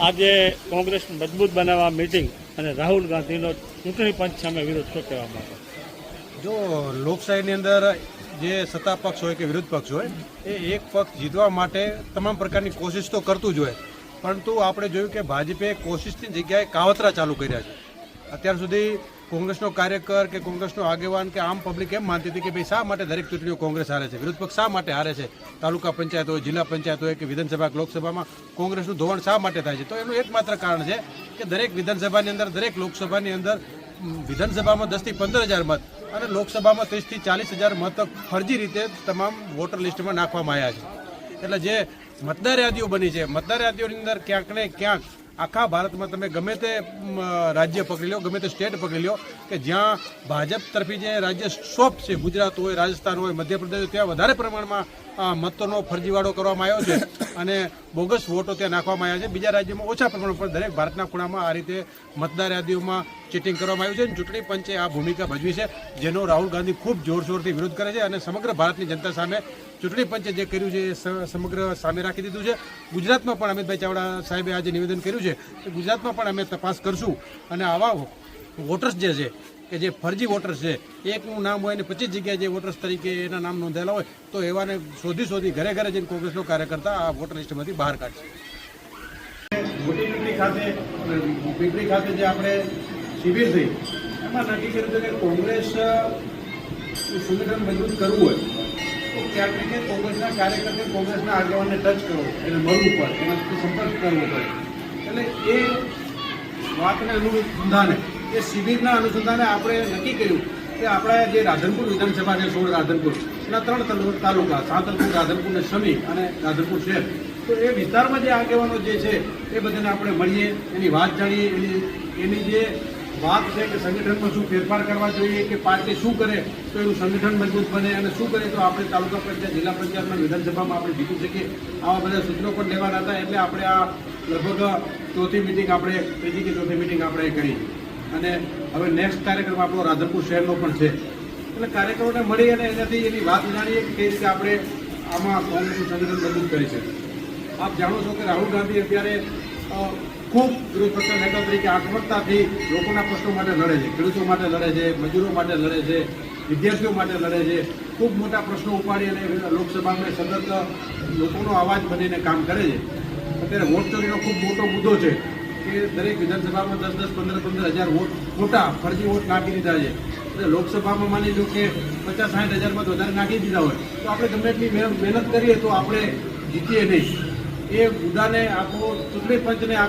આજે કોંગ્રેસ મજબૂત બનાવવા મિટિંગ અને રાહુલ ગાંધીનો ચૂંટણી પંચ સામે વિરોધ શું કહેવા માંગે જો લોકશાહીની અંદર જે સત્તા પક્ષ હોય કે વિરોધ પક્ષ હોય, એ એક પક્ષ જીતવા માટે તમામ પ્રકારની કોશિશ તો કરતું જ હોય. પરંતુ આપણે જોયું કે ભાજપે કોશિશની જગ્યાએ કાવતરા ચાલુ કર્યા છે. અત્યાર સુધી કોંગ્રેસનો કાર્યકર કે કોંગ્રેસનો આગેવાન કે આમ પબ્લિક એમ માનતી હતી કે ભાઈ શા માટે દરેક ચૂંટણીઓ કોંગ્રેસ હારે છે? વિરોધ પક્ષ શા માટે હારે છે? તાલુકા પંચાયત હોય, જિલ્લા પંચાયત હોય કે વિધાનસભા લોકસભામાં કોંગ્રેસનું ધોવાણ શા માટે થાય છે? તો એનું એકમાત્ર કારણ છે કે દરેક વિધાનસભાની અંદર, દરેક લોકસભાની અંદર વિધાનસભામાં દસથી પંદર હજાર મત અને લોકસભામાં ત્રીસથી ચાલીસ હજાર મત ફરજી રીતે તમામ વોટર લિસ્ટમાં નાખવામાં આવ્યા છે. એટલે જે મતદાર યાદીઓ બની છે, મતદાર યાદીઓની અંદર ક્યાંક ને ક્યાંક આખા ભારતમાં તમે ગમે તે રાજ્ય પકડી લો, ગમે તે સ્ટેટ પકડી લો, કે જ્યાં ભાજપ તરફી જે રાજ્ય સોફ્ટ છે, ગુજરાત હોય, રાજસ્થાન હોય, મધ્યપ્રદેશ ત્યાં વધારે પ્રમાણમાં મતોનો ફરજીવાળો કરવામાં આવ્યો છે. અને બોગસ વોટો ત્યાં નાખવામાં આવ્યા છે. બીજા રાજ્યોમાં ઓછા પ્રમાણમાં પણ દરેક ભારતના ખૂણામાં આ રીતે મતદાર યાદીઓમાં ચીટિંગ કરવામાં આવ્યું છે. અને ચૂંટણી પંચે આ ભૂમિકા ભજવી છે, જેનો રાહુલ ગાંધી ખૂબ જોરશોરથી વિરોધ કરે છે અને સમગ્ર ભારતની જનતા સામે ચૂંટણી પંચે જે કર્યું છે, એ સમગ્ર સામે રાખી દીધું છે. ગુજરાતમાં પણ અમિતભાઈ ચાવડા સાહેબે આજે નિવેદન કર્યું છે કે ગુજરાતમાં પણ અમે તપાસ કરશું. અને આવા વોટર્સ જે છે, કે જે ફરજી વોટર્સ છે, એકનું નામ હોય ને પચીસ જગ્યાએ જે વોટર્સ તરીકે એના નામ નોંધાયેલા હોય, તો એવાને શોધી શોધી ઘરે ઘરે જઈને કોંગ્રેસનો કાર્યકર્તા આ વોટર લિસ્ટમાંથી બહાર કાઢશે. મોટી પીપળી ખાતે પીપળી ખાતે જે આપણે શિબિર થઈ, એમાં નક્કી કર્યું હતું કે કોંગ્રેસ સંગઠન મજબૂત કરવું હોય, તો ક્યાંક રીતે કોંગ્રેસના કાર્યકર્તા કોંગ્રેસના આગેવાનને ટચ કરવો એને મળવું પડે એનાથી સંપર્ક કરવો પડે. એટલે એ વાતને અનુસંધાને, એ શિબિરના અનુસંધાને આપણે નક્કી કર્યું કે આપણા જે રાધનપુર વિધાનસભા છે, સોળ રાધનપુર, એના ત્રણ તાલુ- તાલુકા, સાંતલપુર રાધનપુર ને સમી અને રાધનપુર શહેર. તો એ વિસ્તારમાં જે આગેવાનો જે છે, એ બધાને આપણે મળીએ, એની વાત જાણીએ, એની એની જે વાત છે કે સંગઠનમાં શું ફેરફાર કરવા જોઈએ, કે પાર્ટી શું કરે, તો એનું સંગઠન મજબૂત બને અને શું કરે તો આપણે તાલુકા પંચાયત, જિલ્લા પંચાયતમાં વિધાનસભામાં આપણે જીતી શકીએ, આવા બધા સૂચનો પણ લેવાના હતા. એટલે આપણે આ લગભગ ચોથી મિટિંગ આપણે, ત્રીજી કે ચોથી મિટિંગ આપણે કરી. અને હવે નેક્સ્ટ કાર્યક્રમ આપણો રાધનપુર શહેરનો પણ છે. એટલે કાર્યક્રમોને મળી અને એનાથી એની વાત જાણીએ કે કઈ રીતે આપણે આમાં કોંગ્રેસનું સંગઠન મજબૂત કરી છે આપ જાણો છો કે રાહુલ ગાંધી અત્યારે ખૂબ વિરોધ નેતા તરીકે આક્રમકતાથી લોકોના પ્રશ્નો માટે લડે છે, ખેડૂતો માટે લડે છે, મજૂરો માટે લડે છે, વિદ્યાર્થીઓ માટે લડે છે, ખૂબ મોટા પ્રશ્નો ઉપાડી અને લોકસભામાં સતત લોકોનો અવાજ બનીને કામ કરે છે. અત્યારે વોટ ચોરીનો ખૂબ મોટો મુદ્દો છે કે દરેક વિધાનસભામાં દસ દસ, પંદર પંદર હજાર વોટ, ખોટા ફરજી વોટ નાખી દીધા છે. એટલે લોકસભામાં માની લો કે પચાસ સાઠ હજારમાં વધારે નાખી દીધા હોય. તો આપણે ગમે એટલી મહેનત કરીએ તો આપણે જીતીએ નહીં. એ મુદ્દાને આખો ચૂંટણી પંચને